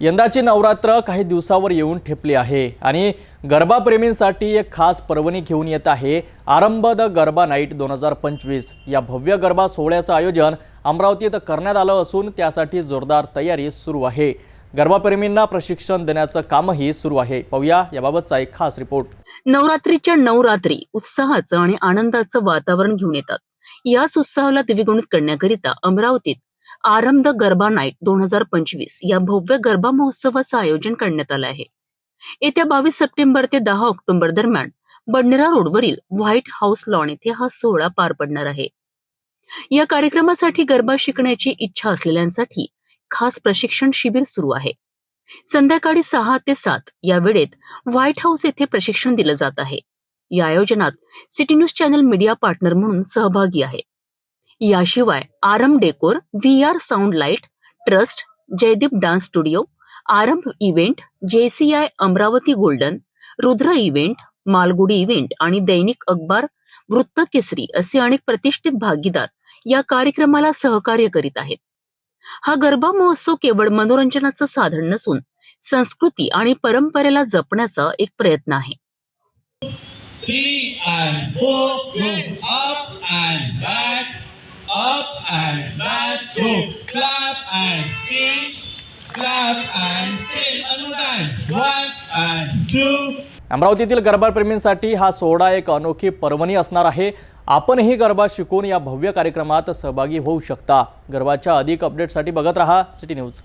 यंदाची नवरात्र काही दिवसावर येऊन ठेपली आहे आणि गरबाप्रेमींसाठी एक खास पर्वणी घेऊन येत आहे. आरंभ द गरबा नाईट दोन हजार पंचवीस. या भव्य गरबा सोहळ्याचं आयोजन अमरावतीत करण्यात आलं असून त्यासाठी जोरदार तयारी सुरू आहे. गरबाप्रेमींना प्रशिक्षण देण्याचं कामही सुरू आहे. पाहूया याबाबतचा एक खास रिपोर्ट. नवरात्रीच्या नवरात्री उत्साहाचं आणि आनंदाचं वातावरण घेऊन येतात. याच उत्साहाला द्विगुणित करण्याकरिता अमरावतीत आरंभ द गरबा नाईट दोन हजार पंचवीस या भव्य गरबा महोत्सवाचं आयोजन करण्यात आलं आहे. येत्या बावीस सप्टेंबर ते दहा ऑक्टोबर दरम्यान बडनेरा रोडवरील व्हाईट हाऊस लॉन येथे हा सोहळा पार पडणार आहे. या कार्यक्रमासाठी गरबा शिकण्याची इच्छा असलेल्यांसाठी खास प्रशिक्षण शिबिर सुरू आहे. संध्याकाळी सहा ते सात या वेळेत व्हाईट हाऊस येथे प्रशिक्षण दिलं जात आहे. या आयोजनात city news channel media partner म्हणून सहभागी आहे. याशिवाय Aaram decor V R sound light trust Jaydeep dance studio Arambh event JCI Amravati golden Rudra event Malgudi event आणि दैनिक अखबार वृत्त केसरी असे अनेक प्रतिष्ठित भागीदार या कार्यक्रमाला सहकार्य करीत आहेत. हा गरबा महोत्सव केवळ मनोरंजनाचं साधन नसून संस्कृती आणि परंपरेला जपण्याचा एक प्रयत्न आहे three and four, two, up and back, up and back, two, clap and change, clap and change, one one and two, अमरावतीतील गरबाप्रेमींसाठी हा सोहळा एक अनोखी पर्वणी असणार आहे. आपणही गरबा शिकून या भव्य कार्यक्रमात सहभागी होऊ शकता. गरबाच्या अधिक अपडेटसाठी बघत रहा सिटी न्यूज.